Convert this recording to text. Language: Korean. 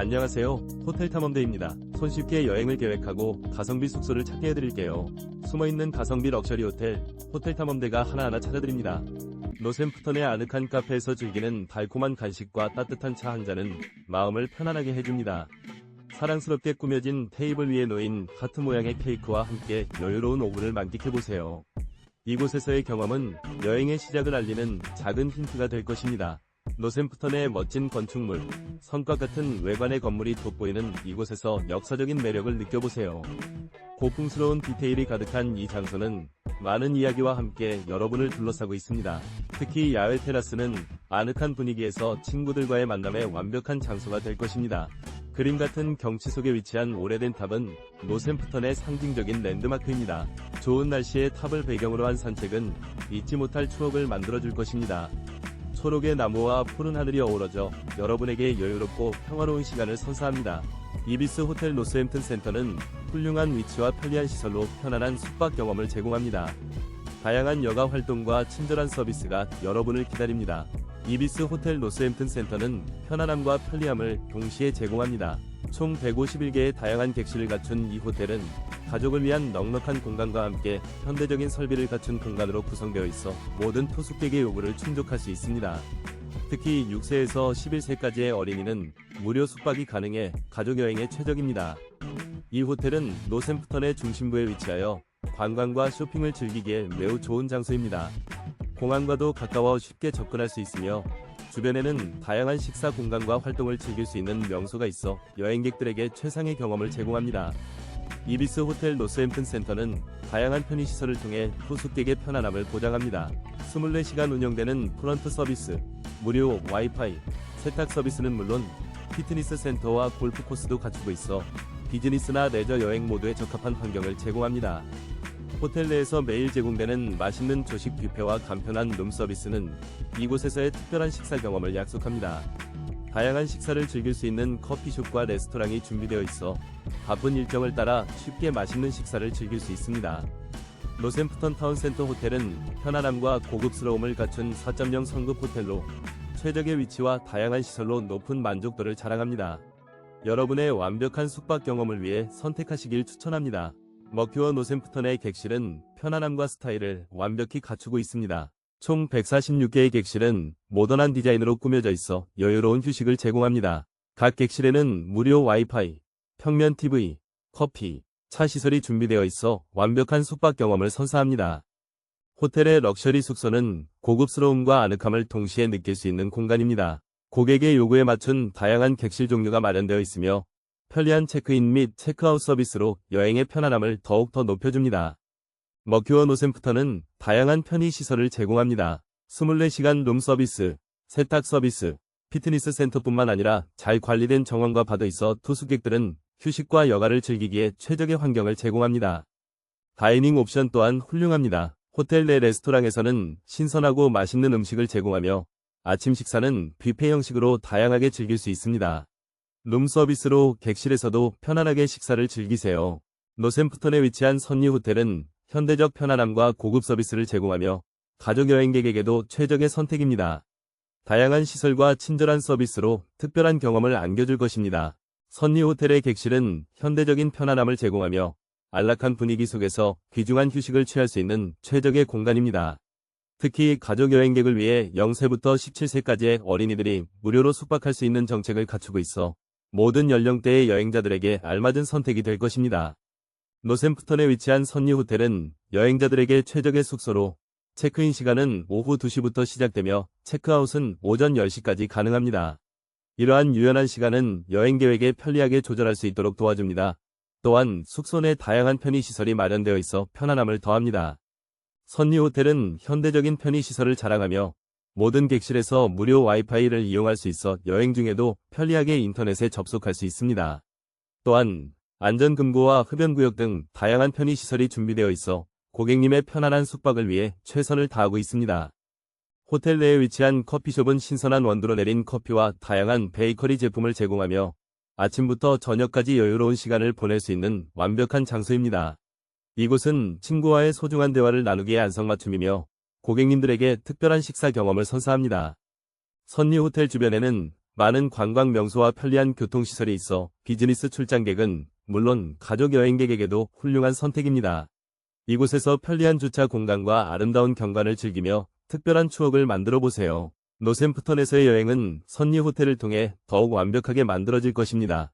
안녕하세요. 호텔 탐험대입니다. 손쉽게 여행을 계획하고 가성비 숙소를 찾게 해드릴게요. 숨어있는 가성비 럭셔리 호텔, 호텔 탐험대가 하나하나 찾아드립니다. 노샘프턴의 아늑한 카페에서 즐기는 달콤한 간식과 따뜻한 차 한 잔은 마음을 편안하게 해줍니다. 사랑스럽게 꾸며진 테이블 위에 놓인 하트 모양의 케이크와 함께 여유로운 오후를 만끽해보세요. 이곳에서의 경험은 여행의 시작을 알리는 작은 힌트가 될 것입니다. 노샘프턴의 멋진 건축물, 성과 같은 외관의 건물이 돋보이는 이곳에서 역사적인 매력을 느껴보세요. 고풍스러운 디테일이 가득한 이 장소는 많은 이야기와 함께 여러분을 둘러싸고 있습니다. 특히 야외 테라스는 아늑한 분위기에서 친구들과의 만남의 완벽한 장소가 될 것입니다. 그림 같은 경치 속에 위치한 오래된 탑은 노샘프턴의 상징적인 랜드마크입니다. 좋은 날씨에 탑을 배경으로 한 산책은 잊지 못할 추억을 만들어줄 것입니다. 초록의 나무와 푸른 하늘이 어우러져 여러분에게 여유롭고 평화로운 시간을 선사합니다. 이비스 호텔 노스햄튼 센터는 훌륭한 위치와 편리한 시설로 편안한 숙박 경험을 제공합니다. 다양한 여가 활동과 친절한 서비스가 여러분을 기다립니다. 이비스 호텔 노스햄튼 센터는 편안함과 편리함을 동시에 제공합니다. 총 151개의 다양한 객실을 갖춘 이 호텔은 가족을 위한 넉넉한 공간과 함께 현대적인 설비를 갖춘 공간으로 구성되어 있어 모든 토숙객의 요구를 충족할 수 있습니다. 특히 6세에서 11세까지의 어린이는 무료 숙박이 가능해 가족 여행에 최적입니다. 이 호텔은 노샘프턴의 중심부에 위치하여 관광과 쇼핑을 즐기기에 매우 좋은 장소입니다. 공항과도 가까워 쉽게 접근할 수 있으며 주변에는 다양한 식사 공간과 활동을 즐길 수 있는 명소가 있어 여행객들에게 최상의 경험을 제공합니다. 이비스 호텔 노스햄튼 센터는 다양한 편의시설을 통해 투숙객의 편안함을 보장합니다. 24시간 운영되는 프런트 서비스, 무료 와이파이, 세탁 서비스는 물론 피트니스 센터와 골프 코스도 갖추고 있어 비즈니스나 레저 여행 모두에 적합한 환경을 제공합니다. 호텔 내에서 매일 제공되는 맛있는 조식 뷔페와 간편한 룸 서비스는 이곳에서의 특별한 식사 경험을 약속합니다. 다양한 식사를 즐길 수 있는 커피숍과 레스토랑이 준비되어 있어 바쁜 일정을 따라 쉽게 맛있는 식사를 즐길 수 있습니다. 노샘프턴 타운센터 호텔은 편안함과 고급스러움을 갖춘 4.0 성급 호텔로 최적의 위치와 다양한 시설로 높은 만족도를 자랑합니다. 여러분의 완벽한 숙박 경험을 위해 선택하시길 추천합니다. 머큐어 노샘프턴의 객실은 편안함과 스타일을 완벽히 갖추고 있습니다. 총 146개의 객실은 모던한 디자인으로 꾸며져 있어 여유로운 휴식을 제공합니다. 각 객실에는 무료 와이파이, 평면 TV, 커피, 차 시설이 준비되어 있어 완벽한 숙박 경험을 선사합니다. 호텔의 럭셔리 숙소는 고급스러움과 아늑함을 동시에 느낄 수 있는 공간입니다. 고객의 요구에 맞춘 다양한 객실 종류가 마련되어 있으며 편리한 체크인 및 체크아웃 서비스로 여행의 편안함을 더욱 더 높여줍니다. 머큐어 노샘프턴은 다양한 편의시설을 제공합니다. 24시간 룸 서비스, 세탁 서비스, 피트니스 센터뿐만 아니라 잘 관리된 정원과 바도 있어 투숙객들은 휴식과 여가를 즐기기에 최적의 환경을 제공합니다. 다이닝 옵션 또한 훌륭합니다. 호텔 내 레스토랑에서는 신선하고 맛있는 음식을 제공하며 아침 식사는 뷔페 형식으로 다양하게 즐길 수 있습니다. 룸 서비스로 객실에서도 편안하게 식사를 즐기세요. 노샘프턴에 위치한 선리 호텔은 현대적 편안함과 고급 서비스를 제공하며 가족 여행객에게도 최적의 선택입니다. 다양한 시설과 친절한 서비스로 특별한 경험을 안겨줄 것입니다. 선리 호텔의 객실은 현대적인 편안함을 제공하며 안락한 분위기 속에서 귀중한 휴식을 취할 수 있는 최적의 공간입니다. 특히 가족 여행객을 위해 0세부터 17세까지의 어린이들이 무료로 숙박할 수 있는 정책을 갖추고 있어 모든 연령대의 여행자들에게 알맞은 선택이 될 것입니다. 노샘프턴에 위치한 선리 호텔은 여행자들에게 최적의 숙소로 체크인 시간은 오후 2시부터 시작되며 체크아웃은 오전 10시까지 가능합니다. 이러한 유연한 시간은 여행 계획에 편리하게 조절할 수 있도록 도와줍니다. 또한 숙소 내 다양한 편의시설이 마련되어 있어 편안함을 더합니다. 선리 호텔은 현대적인 편의시설을 자랑하며 모든 객실에서 무료 와이파이를 이용할 수 있어 여행 중에도 편리하게 인터넷에 접속할 수 있습니다. 또한 안전금고와 흡연구역 등 다양한 편의시설이 준비되어 있어 고객님의 편안한 숙박을 위해 최선을 다하고 있습니다. 호텔 내에 위치한 커피숍은 신선한 원두로 내린 커피와 다양한 베이커리 제품을 제공하며 아침부터 저녁까지 여유로운 시간을 보낼 수 있는 완벽한 장소입니다. 이곳은 친구와의 소중한 대화를 나누기에 안성맞춤이며 고객님들에게 특별한 식사 경험을 선사합니다. 선리 호텔 주변에는 많은 관광 명소와 편리한 교통시설이 있어 비즈니스 출장객은 물론 가족 여행객에게도 훌륭한 선택입니다. 이곳에서 편리한 주차 공간과 아름다운 경관을 즐기며 특별한 추억을 만들어 보세요. 노샘프턴에서의 여행은 선리 호텔을 통해 더욱 완벽하게 만들어질 것입니다.